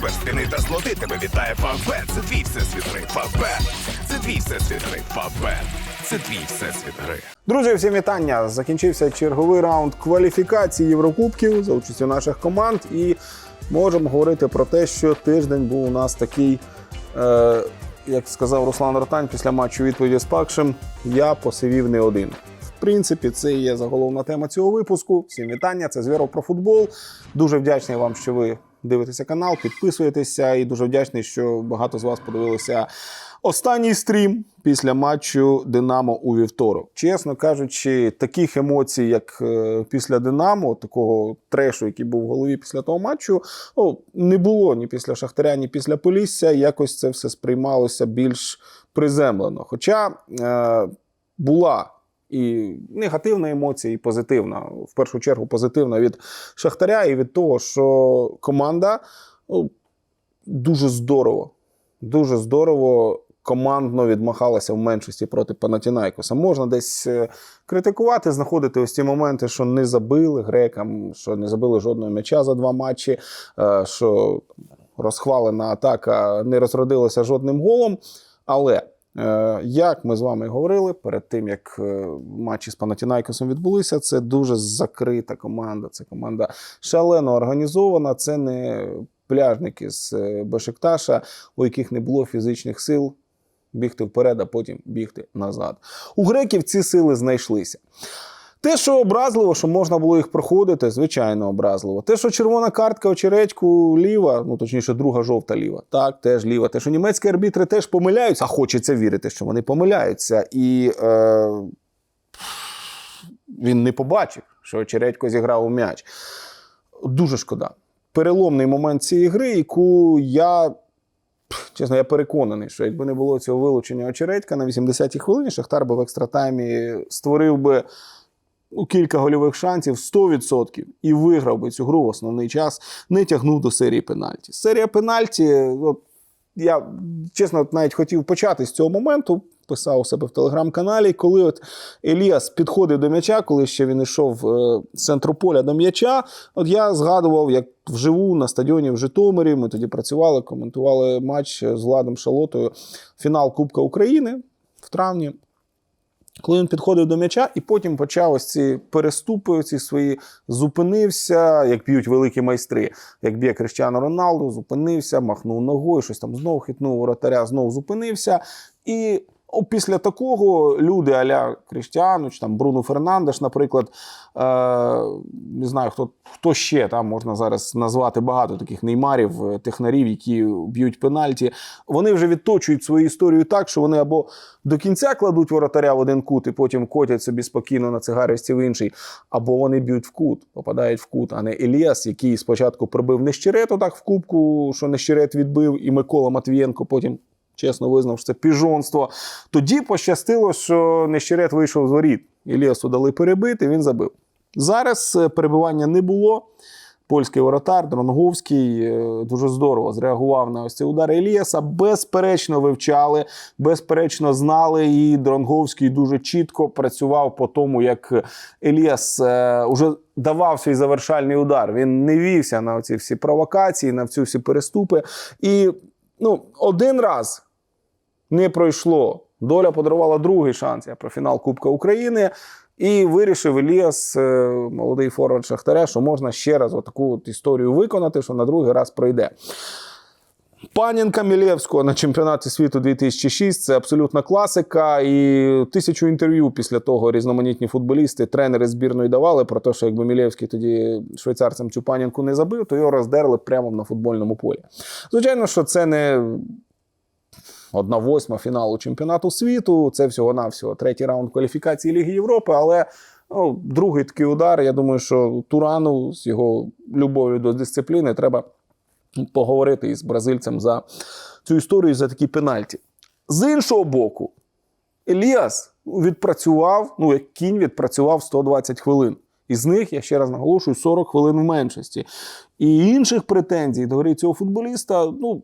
перстини та злоти тебе вітає Фавбет. Це твій всесвіт гри. Фавбет. Це твій всесвіт гри. Фавбет. Це твій всесвіт гри. Друзі, всім вітання! Закінчився черговий раунд кваліфікації Єврокубків за участю наших команд. І можемо говорити про те, що тиждень був у нас такий, е, як сказав Руслан Ротань після матчу відповіді з Пакшем, я посивів не один. В принципі, це є заголовна тема цього випуску. Всім вітання, це Звіров про футбол. Дуже вдячний вам, що ви дивитеся канал, підписуєтеся, і дуже вдячний, що багато з вас подивилися останній стрім після матчу Динамо у вівторок. Чесно кажучи, таких емоцій, як е, після Динамо, такого трешу, який був в голові після того матчу, ну, не було ні після Шахтаря, ні після Полісся. Якось це все сприймалося більш приземлено. Хоча е, була і негативна емоція, і позитивна. В першу чергу позитивна від Шахтаря і від того, що команда ну, дуже здорово, дуже здорово. Командно відмахалася в меншості проти Панатінайкоса. Можна десь е, критикувати, знаходити ось ці моменти, що не забили грекам, що не забили жодного м'яча за два матчі, е, що розхвалена атака не розродилася жодним голом. Але Як ми з вами говорили перед тим, як е, матчі з Панатінайкосом відбулися, це дуже закрита команда. Це команда шалено організована. Це не пляжники з е, Бешикташа, у яких не було фізичних сил бігти вперед, а потім бігти назад. У греків ці сили знайшлися. Те, що образливо, що можна було їх проходити, звичайно, образливо. Те, що червона картка очередьку ліва, ну точніше, друга жовта ліва, так, теж ліва. Те, що німецькі арбітри теж помиляються, а хочеться вірити, що вони помиляються. І е, він не побачив, що очередько зіграв у м'яч. Дуже шкода. Переломний момент цієї гри, яку я. Чесно, я переконаний, що якби не було цього вилучення очередька на 80-й хвилині, Шахтар би в екстратаймі створив би кілька гольових шансів 100% і виграв би цю гру в основний час, не тягнув до серії пенальті. Серія пенальті, от, я чесно навіть хотів почати з цього моменту. Писав у себе в телеграм-каналі, коли от Еліас підходив до м'яча, коли ще він йшов е, з центру поля до м'яча. От я згадував, як вживу на стадіоні в Житомирі. Ми тоді працювали, коментували матч з Владом Шалотою. Фінал Кубка України в травні. Коли він підходив до м'яча, і потім почав ось ці переступи, ці свої зупинився, як б'ють великі майстри, як б'є Криштиану Роналду, зупинився, махнув ногою, щось там знову хитнув воротаря, знову зупинився. І після такого люди аля Криштиану, чи там Бруно Фернандеш, наприклад, е, не знаю, хто, хто ще там можна зараз назвати багато таких неймарів, е, технарів, які б'ють пенальті. Вони вже відточують свою історію так, що вони або до кінця кладуть воротаря в один кут і потім котять собі спокійно на цигаристі в інший, або вони б'ють в кут, попадають в кут, а не Еліас, який спочатку пробив Нещерету так в кубку, що Нещерет відбив, і Микола Матвієнко потім. Чесно визнав, що це піжонство. Тоді пощастило, що Нещерет вийшов з воріт. Іліасу дали перебити, він забив. Зараз е, перебивання не було. Польський воротар Дронговський е, дуже здорово зреагував на ось цей удар Еліаса. Безперечно, вивчали, безперечно, знали. І Дронговський дуже чітко працював по тому, як Еліас уже давав свій завершальний удар. Він не вівся на ці всі провокації, на ці всі переступи. І ну, один раз не пройшло. Доля подарувала другий шанс я про фінал Кубка України. І вирішив Еліас, е, молодий форвард Шахтаря, що можна ще раз таку от історію виконати, що на другий раз пройде. Панінка Мілєвського на чемпіонаті світу 2006 це абсолютна класика. І тисячу інтерв'ю після того різноманітні футболісти, тренери збірної давали про те, що якби Мілєвський тоді швейцарцям цю панінку не забив, то його роздерли прямо на футбольному полі. Звичайно, що це не одна восьма фіналу чемпіонату світу. Це всього-навсього третій раунд кваліфікації Ліги Європи. Але ну, другий такий удар. Я думаю, що Турану з його любов'ю до дисципліни треба поговорити із бразильцем за цю історію за такі пенальті. З іншого боку, Еліас відпрацював, ну як кінь відпрацював 120 хвилин. Із них, я ще раз наголошую, 40 хвилин в меншості. І інших претензій до гри цього футболіста, ну,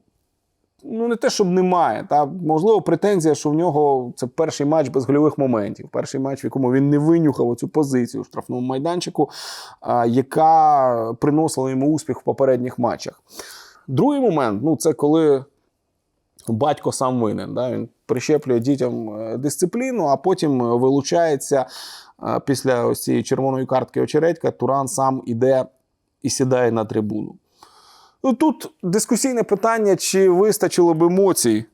ну не те, щоб немає. Та можливо, претензія, що в нього це перший матч без гольових моментів. Перший матч, в якому він не винюхав оцю позицію в штрафному майданчику, яка приносила йому успіх в попередніх матчах. Другий момент ну, це коли батько сам винен. Да? Він прищеплює дітям е, дисципліну, а потім е, вилучається е, після ось цієї червоної картки очередька. Туран сам іде і сідає на трибуну. Ну, тут дискусійне питання, чи вистачило б емоцій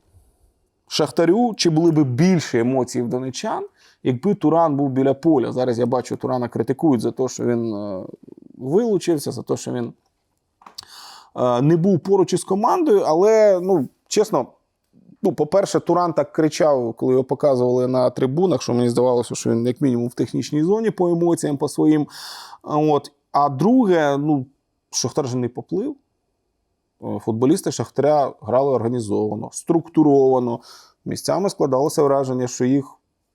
Шахтарю, чи були б більше емоцій в донечан, якби Туран був біля поля. Зараз я бачу, Турана критикують за те, що він е, вилучився, за те, що він е, не був поруч із командою. Але, ну, чесно, ну, по-перше, Туран так кричав, коли його показували на трибунах, що мені здавалося, що він як мінімум в технічній зоні по емоціям, по своїм. От. А друге, ну, Шахтар же не поплив. Е, Футболісти Шахтаря грали організовано, структуровано. Місцями складалося враження, що їх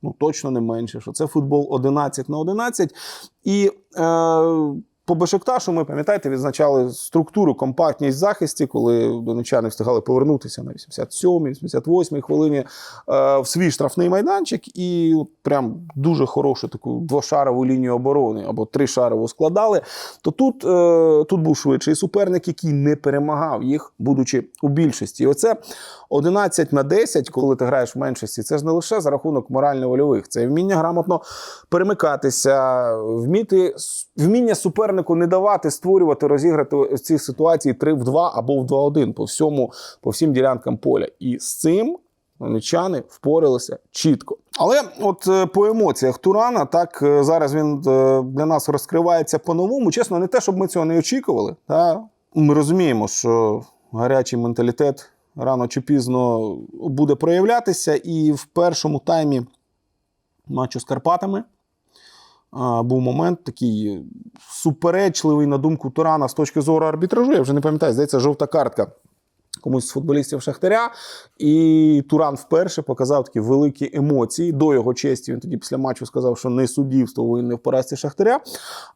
ну, точно не менше, що це футбол 11 на 11. І е, по Бешикташу ми, пам'ятаєте, відзначали структуру, компактність захисті, коли донечани встигали повернутися на 87-й, 88-й хвилині е, в свій штрафний майданчик і от прям дуже хорошу таку двошарову лінію оборони або тришарову складали. То тут, е, тут був швидший суперник, який не перемагав їх, будучи у більшості. І оце 11 на 10, коли ти граєш в меншості, це ж не лише за рахунок морально-вольових, це вміння грамотно перемикатися, вміти вміння супернику не давати створювати, розіграти ці ситуації 3 в 2 або в 2-1 по всьому, по всім ділянкам поля. І з цим донечани впоралися чітко. Але от е, по емоціях Турана, так е, зараз він е, для нас розкривається по-новому. Чесно, не те, щоб ми цього не очікували. Та? Ми розуміємо, що гарячий менталітет рано чи пізно буде проявлятися, і в першому таймі матчу з Карпатами. Був момент такий суперечливий на думку Турана з точки зору арбітражу. Я вже не пам'ятаю, здається, жовта картка комусь з футболістів Шахтаря. І Туран вперше показав такі великі емоції. До його честі він тоді після матчу сказав, що не суддівство винне в поразці Шахтаря.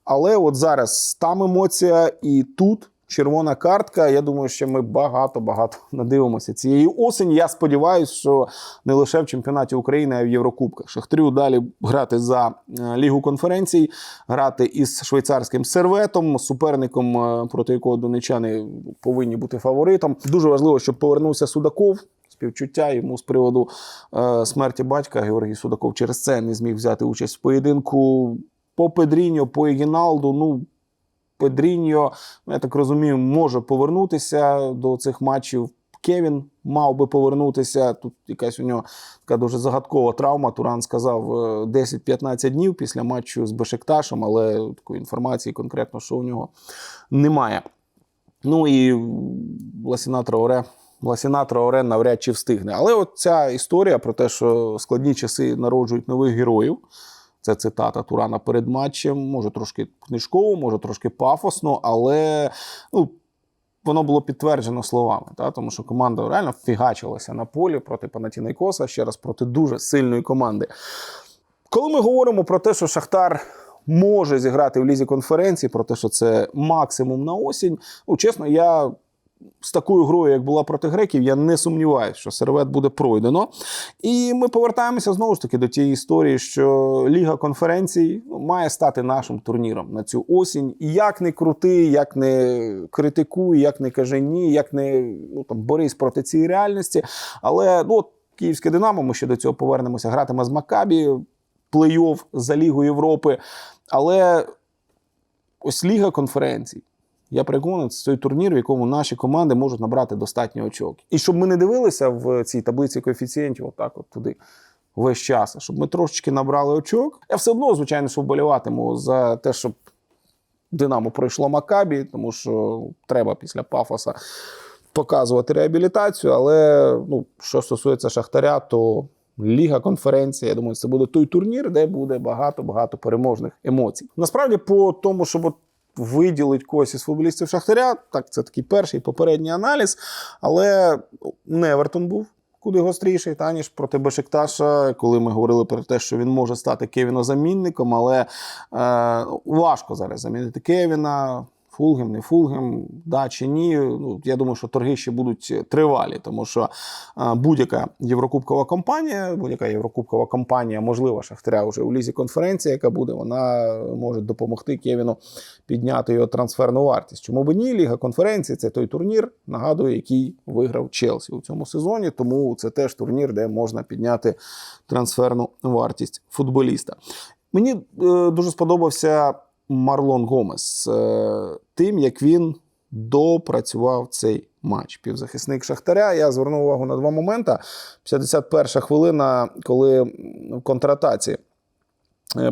Але от зараз там емоція, і тут. Червона картка. Я думаю, що ми багато-багато надивимося цієї осені. Я сподіваюся, що не лише в чемпіонаті України, а й в Єврокубках. Шахтарю далі грати за е, лігу конференцій, грати із швейцарським серветом, суперником, е, проти якого донечани повинні бути фаворитом. Дуже важливо, щоб повернувся Судаков. Співчуття йому з приводу е, смерті батька Георгій Судаков через це не зміг взяти участь в поєдинку. По Педріньо, по Егіналду, ну Педріньо, я так розумію, може повернутися до цих матчів. Кевін мав би повернутися. Тут якась у нього така дуже загадкова травма. Туран сказав е, 10-15 днів після матчу з Бешикташем, але такої інформації конкретно, що у нього немає. Ну і Ласіна Траоре. Ласіна Траоре навряд чи встигне. Але от ця історія про те, що складні часи народжують нових героїв. Це цитата Турана перед матчем. Може трошки книжково, може трошки пафосно, але ну, воно було підтверджено словами. Та? Тому що команда реально фігачилася на полі проти Панатінайкоса, ще раз проти дуже сильної команди. Коли ми говоримо про те, що Шахтар може зіграти в лізі конференції, про те, що це максимум на осінь, ну чесно, я. З такою грою, як була проти греків, я не сумніваюся, що сервет буде пройдено. І ми повертаємося знову ж таки до тієї історії, що Ліга конференцій ну, має стати нашим турніром на цю осінь. Як не крути, як не критикуй, як не каже ні, як не ну, там, борись проти цієї реальності. Але ну, от, Київське Динамо, ми ще до цього повернемося, гратиме з Макабі, плей-офф за Лігу Європи. Але ось Ліга конференцій. Я переконаний, це той турнір, в якому наші команди можуть набрати достатньо очок. І щоб ми не дивилися в цій таблиці коефіцієнтів, отак, от туди весь час, щоб ми трошечки набрали очок. Я все одно, звичайно, що вболіватиму за те, щоб Динамо пройшло Макабі, тому що треба після пафоса показувати реабілітацію. Але ну, що стосується Шахтаря, то Ліга конференція, я думаю, це буде той турнір, де буде багато-багато переможних емоцій. Насправді, по тому, щоб от виділить когось із футболістів Шахтаря. Так, це такий перший попередній аналіз. Але не Евертон був куди гостріший, та ніж проти Бешикташа, коли ми говорили про те, що він може стати Кевіно-замінником, але е, важко зараз замінити Кевіна. Фулгем, не Фулгем, да чи ні. Ну, я думаю, що торги ще будуть тривалі, тому що будь-яка єврокубкова компанія, будь-яка єврокубкова компанія, можливо, Шахтаря вже у лізі конференції, яка буде, вона може допомогти Кевіну підняти його трансферну вартість. Чому б ні? Ліга конференції це той турнір, нагадую, який виграв Челсі у цьому сезоні. Тому це теж турнір, де можна підняти трансферну вартість футболіста. Мені е, дуже сподобався Марлон Гомес е, тим, як він допрацював цей матч. Півзахисник Шахтаря. Я звернув увагу на два моменти. 51 хвилина, коли в контратаці е,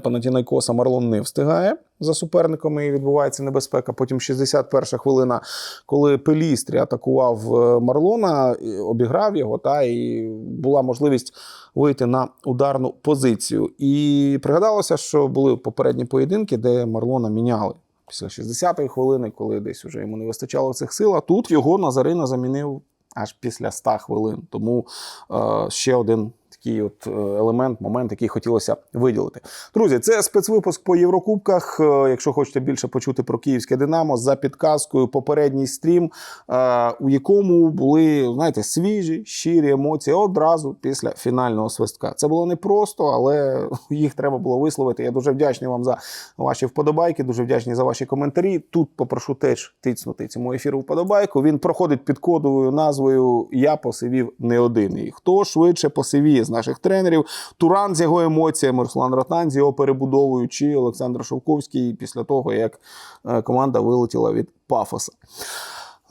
Панатінайкоса Марлон не встигає за суперником і відбувається небезпека. Потім 61 хвилина, коли Пелістрі атакував е, Марлона, обіграв його, та і була можливість вийти на ударну позицію. І пригадалося, що були попередні поєдинки, де Марлона міняли. Після 60-ї хвилини, коли десь уже йому не вистачало цих сил, а тут його Назарина замінив аж після 100 хвилин. Тому е, ще один такий от е, елемент, момент, який хотілося виділити. Друзі, це спецвипуск по Єврокубках. Е, Якщо хочете більше почути про київське Динамо, за підказкою попередній стрім, е, у якому були знаєте, свіжі, щирі емоції одразу після фінального свистка. Це було непросто, але їх треба було висловити. Я дуже вдячний вам за ваші вподобайки, дуже вдячний за ваші коментарі. Тут попрошу теж тицнути цьому ефіру вподобайку. Він проходить під кодовою назвою Я посивів не один. І хто швидше посивіє з наших тренерів? Туран з його емоціями, Руслан Ротан з його перебудовою, чи Олександр Шовковський після того, як е, команда вилетіла від Пафоса.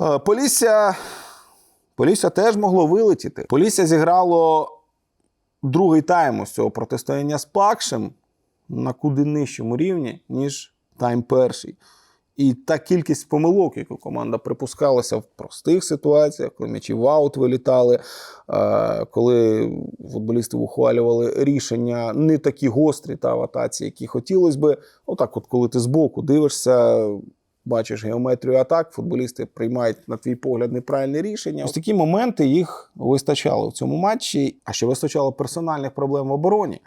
Е, Полісся, Полісся теж могло вилетіти. Полісся зіграло другий тайм ось цього протистояння з Пакшем на куди нижчому рівні, ніж тайм перший. І та кількість помилок, яку команда припускалася в простих ситуаціях, коли м'ячі в аут вилітали, е, коли футболісти ухвалювали рішення не такі гострі та в атаці, які хотілося би. Отак, от коли ти збоку дивишся, бачиш геометрію атак, футболісти приймають, на твій погляд, неправильне рішення. Ось такі моменти їх вистачало в цьому матчі, а ще вистачало персональних проблем в обороні.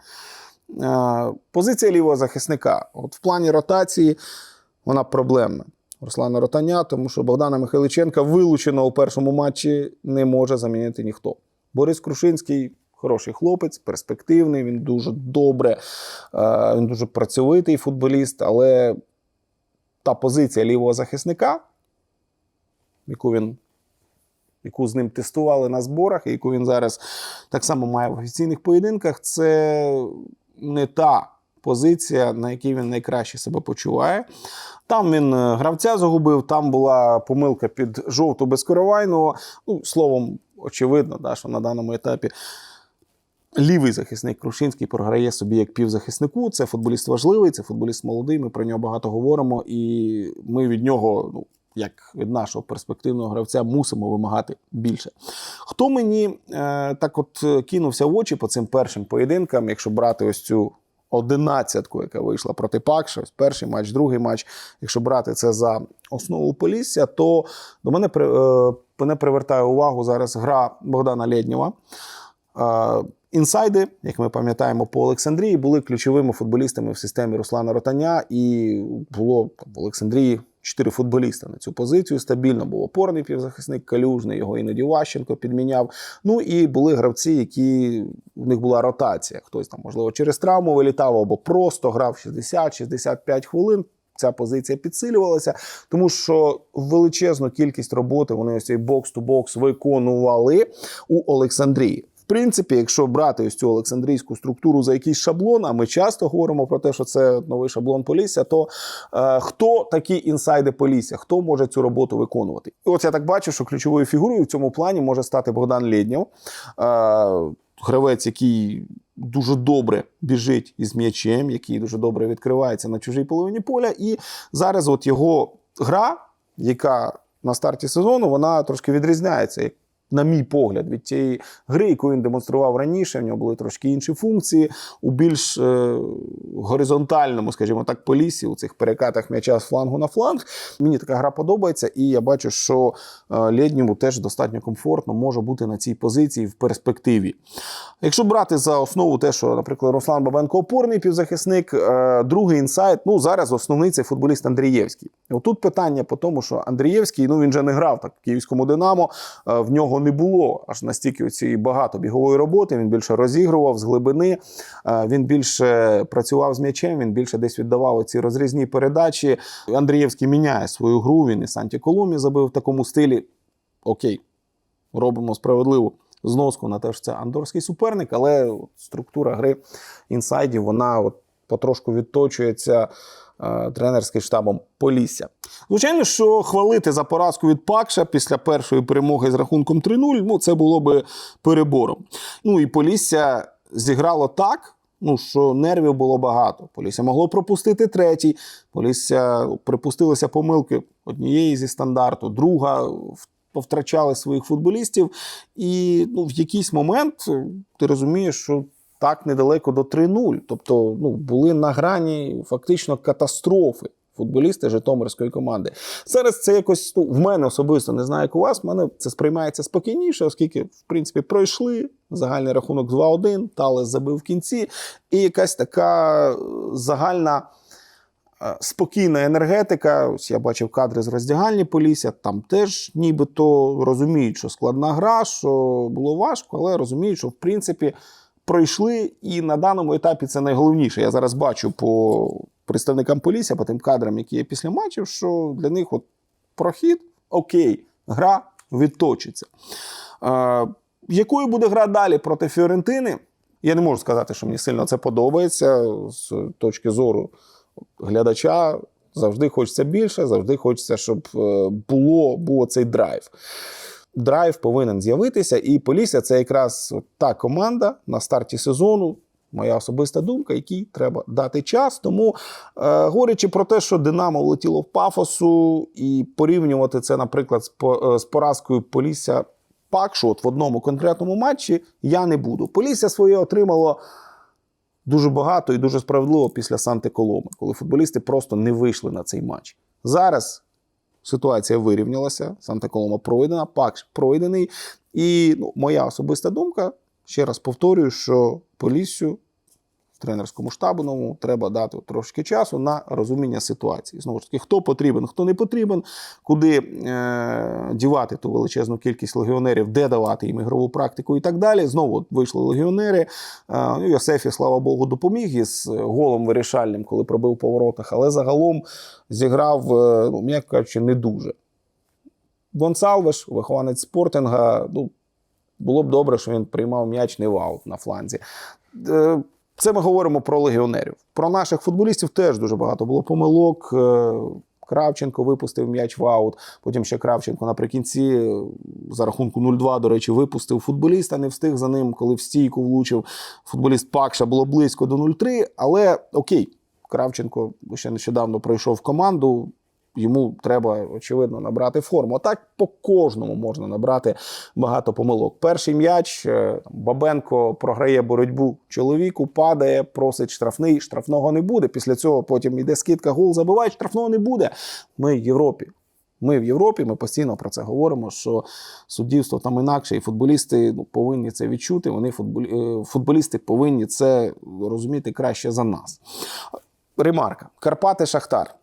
Е, Позиція лівого захисника. От в плані ротації вона проблемна. Руслана Ротаня, тому що Богдана Михайличенка вилучено у першому матчі не може замінити ніхто. Борис Крушинський хороший хлопець, перспективний, він дуже добре, е, він дуже працьовитий футболіст, але та позиція лівого захисника, яку він. Яку з ним тестували на зборах, і яку він зараз так само має в офіційних поєдинках, це не та позиція, на якій він найкраще себе почуває. Там він е, гравця загубив, там була помилка під жовту безкоровайного. Ну, словом, очевидно, да, що на даному етапі лівий захисник Крушинський програє собі як півзахиснику. Це футболіст важливий, це футболіст молодий. Ми про нього багато говоримо, і ми від нього, ну, як від нашого перспективного гравця, мусимо вимагати більше. Хто мені е, так от е, кинувся в очі по цим першим поєдинкам, якщо брати ось цю одинадцятку, яка вийшла проти Пакша, перший матч, другий матч. Якщо брати це за основу Полісся, то до мене при- е, мене привертає увагу зараз гра Богдана Лєднєва. Е, Інсайди, як ми пам'ятаємо, по Олександрії були ключовими футболістами в системі Руслана Ротаня, і було в Олександрії чотири футболіста на цю позицію. Стабільно був опорний півзахисник Калюжний, його іноді Ващенко підміняв. Ну і були гравці, які в них була ротація. Хтось там, можливо, через травму вилітав або просто грав 60-65 хвилин. Ця позиція підсилювалася, тому що величезну кількість роботи вони ось цей бокс-ту-бокс виконували у Олександрії. Принципі, якщо брати ось цю Олександрійську структуру за якийсь шаблон, а ми часто говоримо про те, що це новий шаблон Полісся, то е, хто такі інсайди Полісся, хто може цю роботу виконувати? І от я так бачу, що ключовою фігурою в цьому плані може стати Богдан Лєднєв, е, гравець, який дуже добре біжить із м'ячем, який дуже добре відкривається на чужій половині поля. І зараз от його гра, яка на старті сезону, вона трошки відрізняється на мій погляд, від тієї гри, яку він демонстрував раніше. В нього були трошки інші функції у більш е, горизонтальному, скажімо так, полісі, у цих перекатах м'яча з флангу на фланг. Мені така гра подобається, і я бачу, що е, Лєднєву теж достатньо комфортно може бути на цій позиції в перспективі. Якщо брати за основу те, що, наприклад, Руслан Бабенко опорний півзахисник, е, другий інсайт, ну зараз основний це футболіст Андрієвський. Отут питання по тому, що Андрієвський, ну він же не грав так в київському Динамо, е, в нього не було аж настільки цієї багато бігової роботи. Він більше розігрував з глибини, е, він більше працював з м'ячем, він більше десь віддавав ці розрізні передачі. Андрієвський міняє свою гру. Він і Санті Коломі забив в такому стилі. Окей, робимо справедливу зноску на те, що це андорський суперник, але структура гри інсайдів вона от потрошку відточується тренерським штабом Полісся. Звичайно, що хвалити за поразку від Пакша після першої перемоги з рахунком 3-0, ну це було би перебором. Ну і Полісся зіграло так. Ну, що нервів було багато. Полісся могло пропустити третій. Полісся припустилося помилки однієї зі стандарту, друга повтрачали своїх футболістів. І ну, в якийсь момент е, ти розумієш, що так недалеко до 3-0. Тобто ну, були на грані фактично катастрофи. Футболісти Житомирської команди. Зараз це якось ну, в мене особисто не знаю, як у вас. В мене це сприймається спокійніше, оскільки, в принципі, пройшли загальний рахунок 2-1, Талес забив в кінці, і якась така е, загальна е, спокійна енергетика. Ось я бачив кадри з роздягальні Полісся. Там теж нібито розуміють, що складна гра, що було важко, але розуміють, що в принципі пройшли. І на даному етапі це найголовніше. Я зараз бачу по представникам Полісся, по тим кадрам, які є після матчів, що для них от прохід окей, гра відточиться. Е, якою буде гра далі проти Фіорентини? Я не можу сказати, що мені сильно це подобається з точки зору глядача. Завжди хочеться більше, завжди хочеться, щоб е, було, було цей драйв. Драйв повинен з'явитися, і Полісся це якраз та команда на старті сезону. Моя особиста думка, якій треба дати час. Тому, е, говорячи про те, що Динамо влетіло в пафосу, і порівнювати це, наприклад, з, по- е, з поразкою Полісся Пакшу от в одному конкретному матчі, я не буду. Полісся своє отримало дуже багато і дуже справедливо після Санти Коломи, коли футболісти просто не вийшли на цей матч. Зараз ситуація вирівнялася, Санта Колома пройдена, пак пройдений. І ну, моя особиста думка, ще раз повторюю, що Поліссю тренерському штабу новому треба дати трошки часу на розуміння ситуації. Знову ж таки, хто потрібен, хто не потрібен, куди е- дівати ту величезну кількість легіонерів, де давати їм ігрову практику і так далі. Знову вийшли легіонери. Е- ну, Йосефі, слава Богу, допоміг із голом вирішальним, коли пробив по воротах, але загалом зіграв, е, ну, м'яко кажучи, не дуже. Гонсалвеш, вихованець спортинга, ну, було б добре, що він приймав м'яч не в аут на фланзі. Це ми говоримо про легіонерів. Про наших футболістів теж дуже багато було помилок. Е, Кравченко випустив м'яч в аут. Потім ще Кравченко наприкінці е, за рахунку 0-2, до речі, випустив футболіста, не встиг за ним, коли в стійку влучив. Футболіст Пакша було близько до 0-3. Але окей, Кравченко ще нещодавно пройшов команду. Йому треба, очевидно, набрати форму. Так по кожному можна набрати багато помилок. Перший м'яч е, Бабенко програє боротьбу чоловіку, падає, просить штрафний. Штрафного не буде. Після цього потім йде скидка, гол забиває, штрафного не буде. Ми в Європі. Ми в Європі, ми постійно про це говоримо, що суддівство там інакше, і футболісти ну, повинні це відчути. Вони футболі... е, футболісти повинні це розуміти краще за нас. Ремарка: Карпати Шахтар.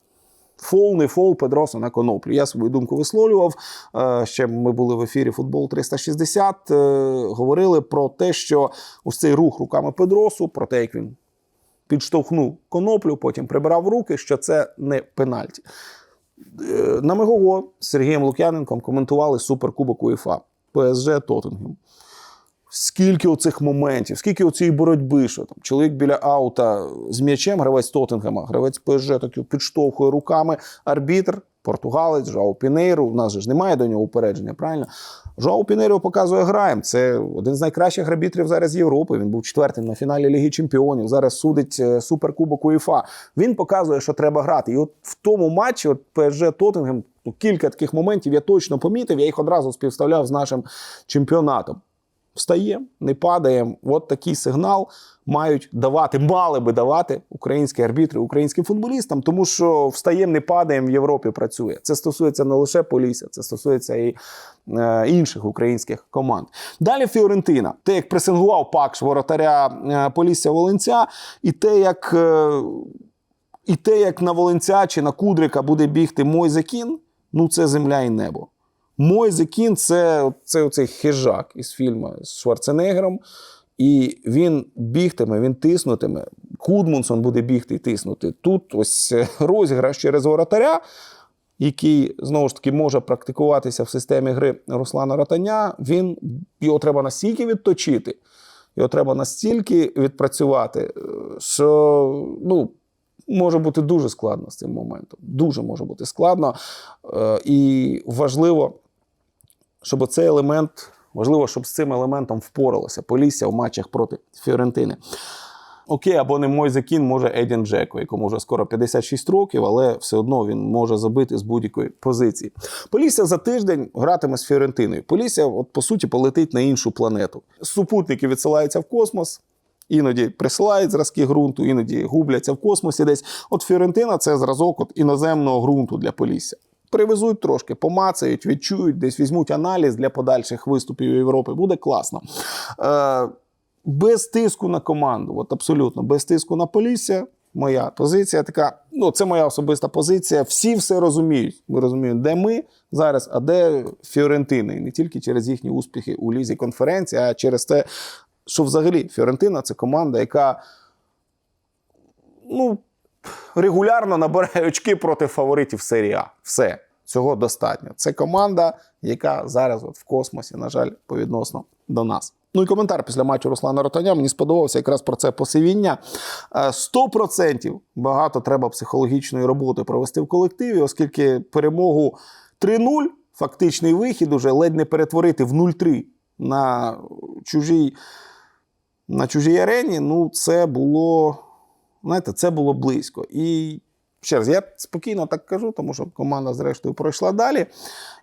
Фол, не фол, Педроса на коноплю. Я свою думку висловлював. Е, Ще ми були в ефірі Футбол 360. е, Говорили про те, що ось цей рух руками Педросу, про те, як він підштовхнув коноплю, потім прибирав руки, що це не пенальті. Е, На Мегого з Сергієм Лук'яненком коментували суперкубок УЄФА ПСЖ Тоттенгем. Скільки оцих моментів, скільки оцієї боротьби, що там чоловік біля аута з м'ячем, гравець Тоттенгема, гравець ПСЖ так підштовхує руками. Арбітр, португалець, Жао Пінейру. У нас же ж немає до нього упередження, правильно? Жао Пінейру показує граєм. Це один з найкращих арбітрів зараз Європи. Він був четвертим на фіналі Ліги Чемпіонів. Зараз судить е, суперкубок УЄФА. Він показує, що треба грати. І от в тому матчі, от ПСЖ Тоттенгем, Ну, кілька таких моментів я точно помітив, я їх одразу співставляв з нашим чемпіонатом. Встаємо, не падаємо. От такий сигнал мають давати, мали би давати українські арбітри українським футболістам, тому що встаємо, не падаємо в Європі працює. Це стосується не лише Полісся, це стосується і е, інших українських команд. Далі Фіорентина. Те, як пресингував Пакш воротаря е, Полісся Волинця, і те, як. Е, і те, як на Волинця чи на Кудрика буде бігти Мойзекін, ну це земля і небо. Мойзекін це, це оцей хижак із фільму з Шварценеггером. І він бігтиме, він тиснутиме. Кудмунсон буде бігти і тиснути. Тут ось е, розіграш через воротаря, який знову ж таки може практикуватися в системі гри Руслана Ротаня. Він його треба настільки відточити, його треба настільки відпрацювати, е, що ну, може бути дуже складно з цим моментом. Дуже може бути складно. Е, І важливо, щоб цей елемент, важливо, щоб з цим елементом впоралося Полісся в матчах проти Фіорентини. Окей, або не Мойзе Кін, може Едін Джеко, якому вже скоро 56 років, але все одно він може забити з будь-якої позиції. Полісся за тиждень гратиме з Фіорентиною. Полісся, от по суті, полетить на іншу планету. Супутники відсилаються в космос. Іноді присилають зразки ґрунту, іноді губляться в космосі десь. От Фіорентина це зразок от іноземного ґрунту для Полісся. Привезуть трошки, помацають, відчують, десь візьмуть аналіз для подальших виступів Європи. Буде класно. Е, без тиску на команду, от абсолютно без тиску на Полісся. Моя позиція така. Ну, це моя особиста позиція. Всі все розуміють. Ми розуміємо, де ми зараз, а де Фіорентина. І не тільки через їхні успіхи у лізі конференції, а через те, що взагалі Фіорентина це команда, яка ну, регулярно набирає очки проти фаворитів серії А. Все, цього достатньо. Це команда, яка зараз от в космосі, на жаль, повідносно до нас. Ну і коментар після матчу Руслана Ротаня мені сподобався якраз про це посивіння. Е, 100% багато треба психологічної роботи провести в колективі, оскільки перемогу 3-0, фактичний вихід уже ледь не перетворити в 0-3 на чужій, на чужій арені. Ну, це було, знаєте, це було близько. І ще раз, я спокійно так кажу, тому що команда, зрештою, пройшла далі.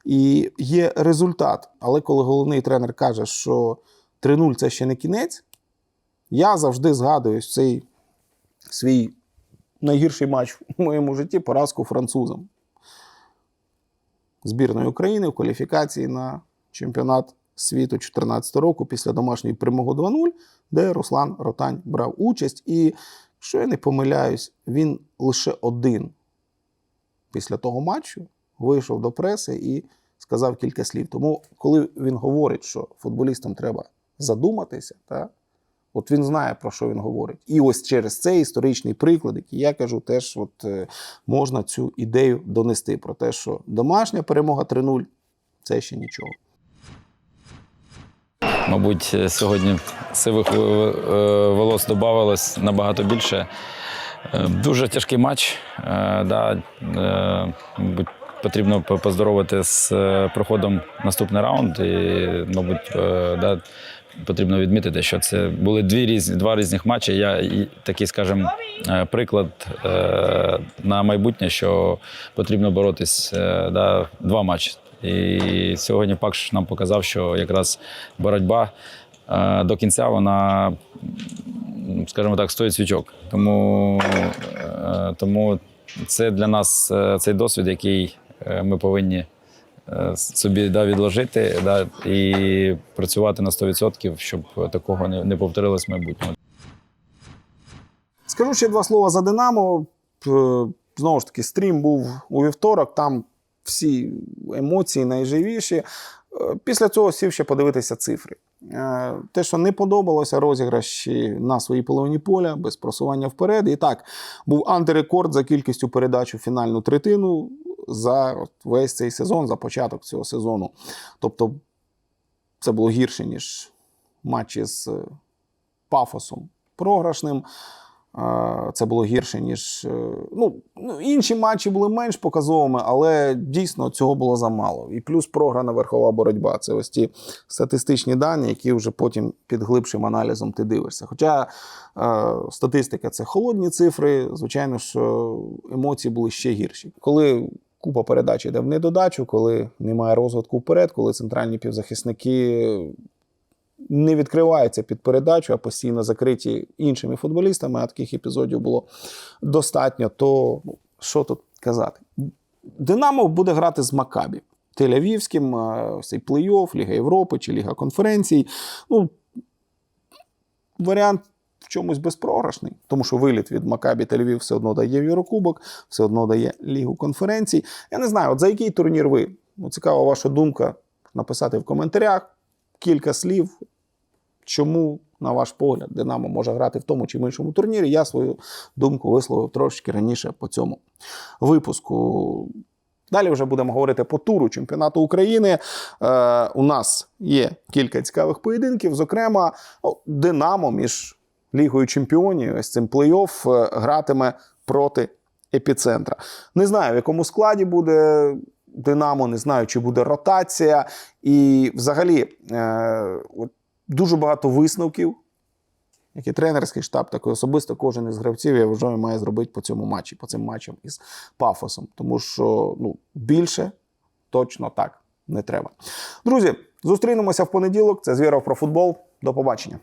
І є результат. Але коли головний тренер каже, що 3-0 це ще не кінець, я завжди згадую цей свій найгірший матч в моєму житті поразку французам. Збірної України в кваліфікації на чемпіонат світу 2014 року після домашньої перемоги 2-0, де Руслан Ротань брав участь. І, якщо я не помиляюсь, він лише один після того матчу вийшов до преси і сказав кілька слів. Тому, коли він говорить, що футболістам треба задуматися, та, от він знає, про що він говорить. І ось через цей історичний приклад, який я кажу, теж от, е, можна цю ідею донести про те, що домашня перемога 3-0 це ще нічого. Мабуть, е, сьогодні сивих е, волос додавалось набагато більше. Е, Дуже тяжкий матч. Да, мабуть, потрібно поздоровити з проходом наступний раунд. І, мабуть, да, потрібно відмітити, що це були дві різні, два різних матчі. Я такий, скажімо, приклад на майбутнє, що потрібно боротись да, два матчі. І сьогодні Пакш нам показав, що якраз боротьба е, до кінця вона, скажімо так, стоїть свічок. Тому, е, тому це для нас е, цей досвід, який ми повинні собі да, відложити да, і працювати на 100%, щоб такого не, не повторилось в майбутньому. Скажу ще два слова за Динамо. Знову ж таки, стрім був у вівторок, там всі емоції найживіші. Е, Після цього сів ще подивитися цифри. Е, Те, що не подобалося, розіграші на своїй половині поля, без просування вперед. І так, був антирекорд за кількістю передач у фінальну третину за весь цей сезон, за початок цього сезону. Тобто, це було гірше, ніж матчі з е, пафосом програшним. Е, Це було гірше, ніж. е, Ну, ну, інші матчі були менш показовими, але дійсно цього було замало. І плюс програна верхова боротьба. Це ось ті статистичні дані, які вже потім під глибшим аналізом ти дивишся. Хоча е, статистика це холодні цифри, звичайно, що емоції були ще гірші. Коли купа передач йде в недодачу, коли немає розвитку вперед, коли центральні півзахисники не відкриваються під передачу, а постійно закриті іншими футболістами, а таких епізодів було достатньо, то ну, що тут казати? Динамо буде грати з Макабі. Тель-Авівським, е, цей плей-офф, Ліга Європи чи Ліга конференцій. Ну, варіант в чомусь безпрограшний, тому що виліт від Макабі Тель-Авів все одно дає Єврокубок, все одно дає Лігу конференцій. Я не знаю, от за який турнір ви? Ну, цікава ваша думка написати в коментарях кілька слів, чому, на ваш погляд, Динамо може грати в тому чи іншому турнірі. Я свою думку висловив трошки раніше по цьому випуску. Далі вже будемо говорити по туру чемпіонату України. Е, у нас є кілька цікавих поєдинків. Зокрема, ну, Динамо між Лігою Чемпіонів, ось цим плей-офф е, гратиме проти епіцентра. Не знаю, в якому складі буде Динамо, не знаю, чи буде ротація. І взагалі е, дуже багато висновків. Як і тренерський штаб, так і особисто кожен із гравців, я вважаю, має зробити по цьому матчі, по цим матчам із пафосом. Тому що ну, більше точно так не треба. Друзі, зустрінемося в понеділок. Це Звіров про футбол. До побачення.